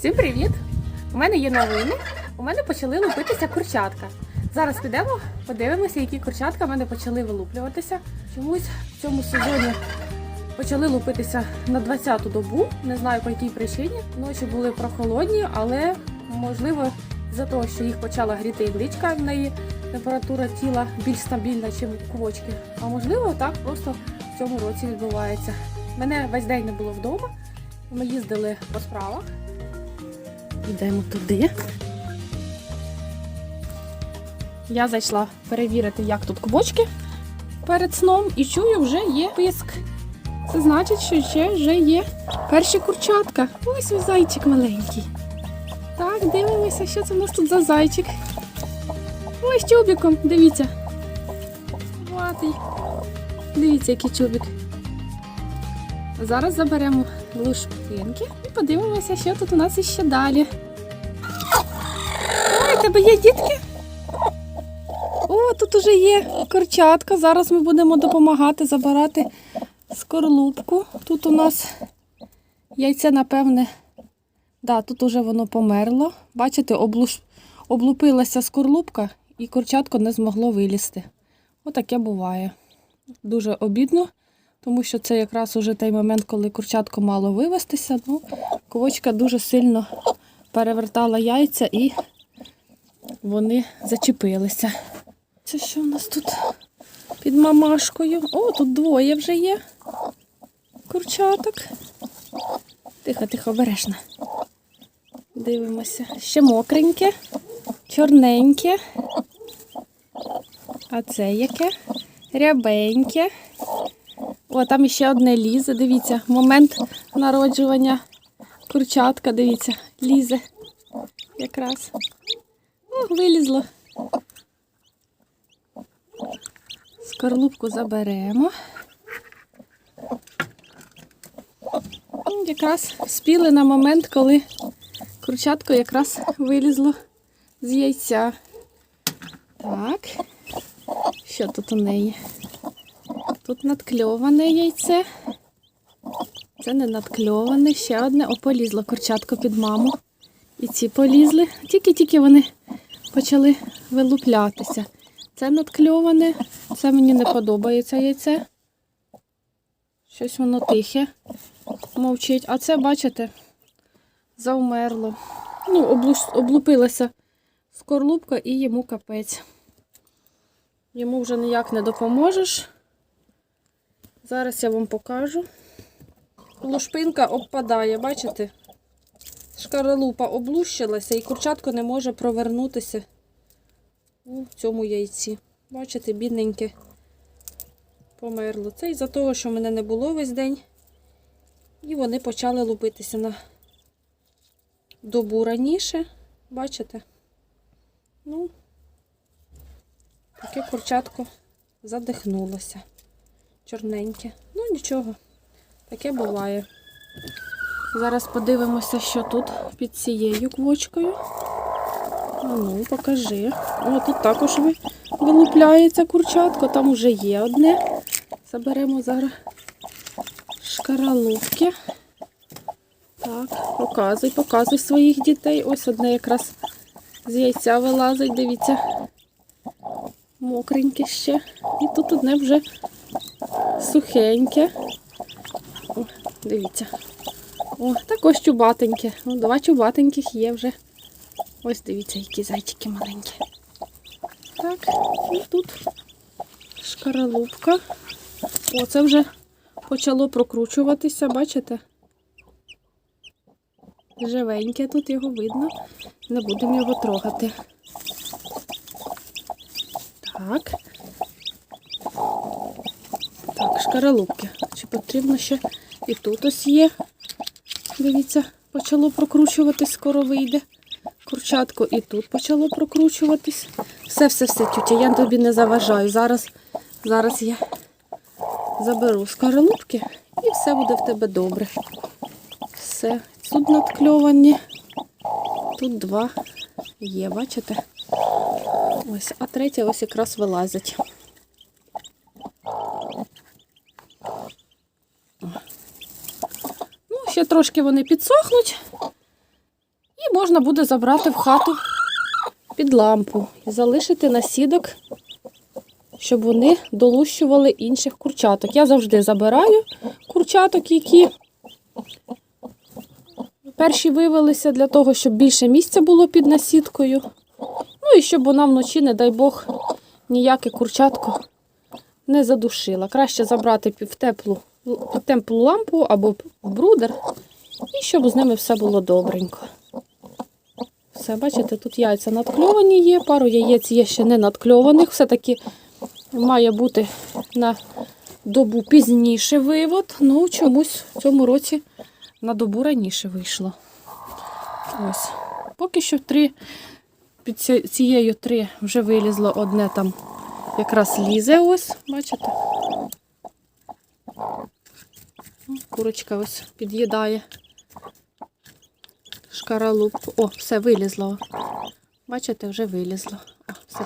Всім привіт! У мене є новини. У мене почали лупитися курчатка. Зараз підемо, подивимося, які курчатка в мене почали вилуплюватися. Чомусь в цьому сезоні почали лупитися на 20-ту добу. Не знаю по якій причині. Ночі були прохолодні, але можливо за того, що їх почала гріти ігличка, в неї температура тіла більш стабільна, ніж у квочки. А можливо, так просто в цьому році відбувається. Мене весь день не було вдома. Ми їздили по справах. Йдемо туди. Я зайшла перевірити, як тут квочки перед сном, і чую, вже є писк. Це значить, що ще вже є перші курчатка. Ось ось зайчик маленький. Так, дивимося, що це в нас тут за зайчик. Ось чубіком, дивіться. Ватий. Дивіться, який чубік. Зараз заберемо лушпинки подивимося, що тут у нас іще далі. Ой, тебе є дітки? О, тут уже є курчатка. Зараз ми будемо допомагати забирати скорлупку. Тут у нас яйце, напевне, да, тут уже воно померло. Бачите, облуш... облупилася скорлупка і курчатко не змогло вилізти. Отаке буває. Дуже обідно, тому що це якраз уже той момент, коли курчатко мало вивестися. Ну, ковочка дуже сильно перевертала яйця і вони зачепилися. Це що в нас тут під мамашкою? О, тут двоє вже є. Курчаток. Тихо, тихо, обережно. Дивимося. Ще мокреньке, чорненьке. А це яке? Рябеньке. О, там ще одне лізе. Дивіться, момент народжування курчатка, дивіться, лізе якраз. О, вилізло. Скорлупку заберемо. Якраз спіли на момент, коли курчатко якраз вилізло з яйця. Так, що тут у неї? Тут надкльоване яйце. Це не надкльоване, ще одне. О, полізло курчатко під маму. І ці полізли. Тільки-тільки вони почали вилуплятися. Це надкльоване, це мені не подобається яйце. Щось воно тихе, мовчить. А це, бачите, завмерло. Ну, облупилася скорлупка і йому капець. Йому вже ніяк не допоможеш. Зараз я вам покажу. Лушпинка обпадає, бачите? Шкаралупа облущилася і курчатко не може провернутися у цьому яйці. Бачите, бідненьке померло. Це із-за того, що мене не було весь день. І вони почали лупитися на добу раніше. Бачите? Ну, таке курчатко задихнулося. Чорненьке. Ну, нічого, таке буває. Зараз подивимося, що тут під цією квочкою. Ну, покажи. О, тут також вилупляється курчатко, там вже є одне. Заберемо зараз шкаралупки. Так, показуй, показуй своїх дітей. Ось одне якраз з яйця вилазить, дивіться. Мокреньке ще. І тут одне вже сухеньке. О, дивіться. О, також чубатеньке. О, два чубатеньких є вже. Ось дивіться, які зайчики маленькі. Так, і тут шкаралупка. О, це вже почало прокручуватися, бачите? Живеньке тут його видно. Не будемо його трогати. Так. Шкаралупки. Чи потрібно ще і тут ось є. Дивіться, почало прокручуватись, скоро вийде. Курчатко і тут почало прокручуватись. Все, все, все, тютя, я тобі не заважаю. Зараз, зараз я заберу скорлупки і все буде в тебе добре. Все. Тут надкльовані. Тут два є, бачите? Ось, а третя ось якраз вилазить. Ще трошки вони підсохнуть. І можна буде забрати в хату під лампу і залишити на сідок, щоб вони долущували інших курчаток. Я завжди забираю курчаток, які перші вивелися для того, щоб більше місця було під насідкою. Ну і щоб вона вночі, не дай Бог, ніяке курчатко не задушила. Краще забрати під теплу, під теплу лампу або брудер, і щоб з ними все було добренько. Все, бачите, тут яйця надкльовані є, пару яєць є ще не надкльованих. Все-таки має бути на добу пізніше вивод. Ну, чомусь в цьому році на добу раніше вийшло. Ось. Поки що три, під цією три вже вилізло одне там якраз лізе ось, бачите? Курочка ось під'їдає шкаралупку. О, все вилізло. Бачите, вже вилізло. О, все.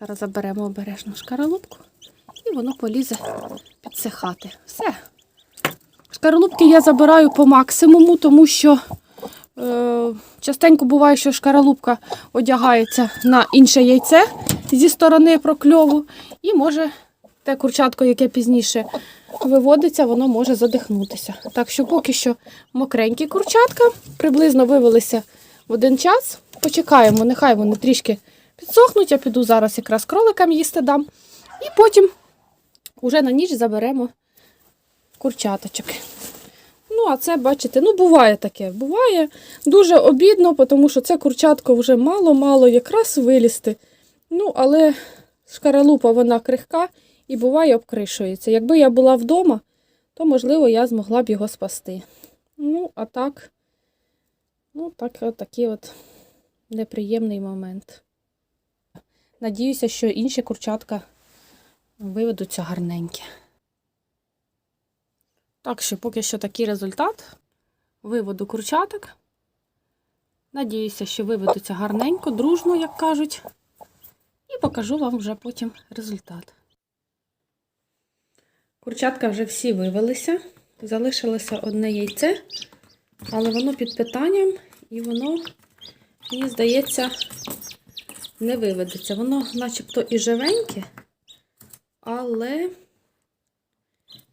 Зараз заберемо обережно шкаралупку і воно полізе підсихати. Все. Шкаралупки я забираю по максимуму, тому що е, частенько буває, що шкаралупка одягається на інше яйце зі сторони прокльову, і може те курчатко, яке пізніше виводиться, воно може задихнутися. Так що поки що мокренькі курчатка приблизно вивелися в один час. Почекаємо, нехай вони трішки підсохнуть. Я піду зараз якраз кроликам їсти дам. І потім уже на ніч заберемо курчаточок. Ну, а це, бачите, ну буває таке. Буває дуже обідно, тому що це курчатко вже мало-мало якраз вилізти. Ну, але шкаралупа вона крихка і буває обкришується. Якби я була вдома, то, можливо, я змогла б його спасти. Ну, а так, ну, так, от такий от неприємний момент. Надіюся, що інші курчатка виведуться гарненькі. Так що поки що такий результат виводу курчаток. Надіюся, що виведуться гарненько, дружно, як кажуть. І покажу вам вже потім результат. Курчатка вже всі вивелися. Залишилося одне яйце, але воно під питанням і воно, мені здається, не виведеться. Воно начебто і живеньке, але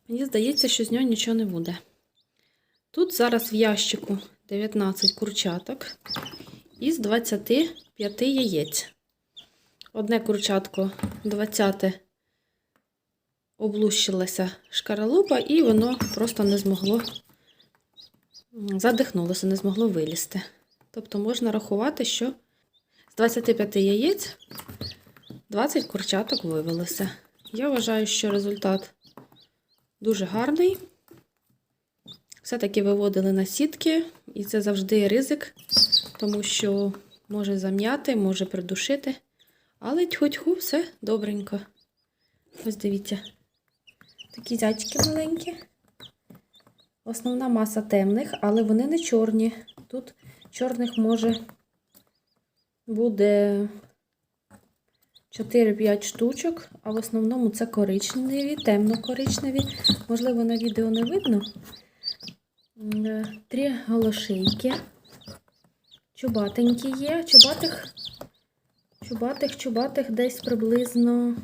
мені здається, що з нього нічого не буде. Тут зараз в ящику 19 курчаток із 25 яєць. Одне курчатко 20 облущилася шкаралупа, і воно просто не змогло задихнулося, не змогло вилізти. Тобто можна рахувати, що з 25 яєць 20 курчаток вивелося. Я вважаю, що результат дуже гарний. Все-таки виводили на сітки, і це завжди ризик, тому що може зам'яти, може придушити. Але тьху-тьху, все добренько. Ось дивіться. Такі зайчики маленькі. Основна маса темних, але вони не чорні. Тут чорних може буде 4-5 штучок, а в основному це коричневі, темно-коричневі. Можливо, на відео не видно. Е, Три голошейки. Чубатенькі є. Чубатих, чубатих, чубатих десь приблизно.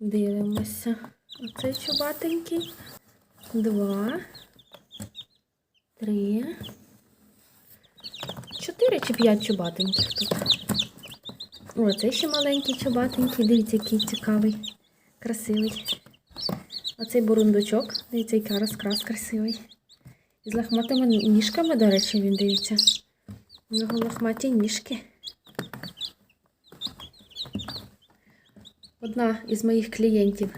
Дивимося. Оцей чубатенький. Два. Три. Чотири чи п'ять чубатеньких тут. О, ще маленький чубатенький. Дивіться, який цікавий, красивий. Оцей бурундучок. Дивіться, який розкрас красивий. З лохматими ніжками, до речі, він дивіться. У нього лохматі ніжки. Одна із моїх клієнтів,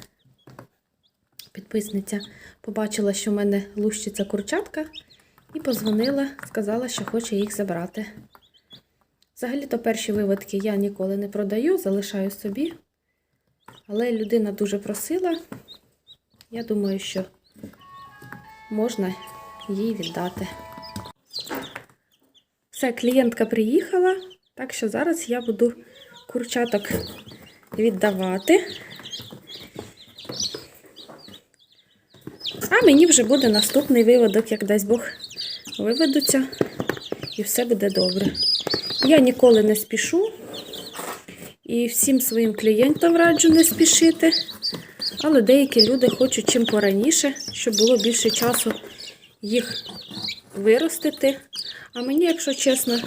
підписниця, побачила, що в мене лущиться курчатка, і позвонила, сказала, що хоче їх забрати. Взагалі-то перші виводки я ніколи не продаю, залишаю собі. Але людина дуже просила. Я думаю, що можна їй віддати. Все, клієнтка приїхала, так що зараз я буду курчаток віддавати. Мені вже буде наступний виводок, як дасть Бог виведуться. і все буде добре. Я ніколи не спішу. І всім своїм клієнтам раджу не спішити. Але деякі люди хочуть чим пораніше, щоб було більше часу їх виростити. А мені, якщо чесно,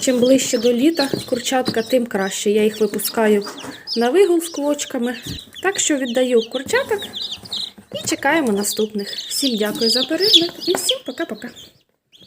чим ближче до літа курчатка, тим краще. Я їх випускаю на вигул з квочками. Так що віддаю курчаток і чекаємо наступних. Всім дякую за перегляд і всім пока-пока.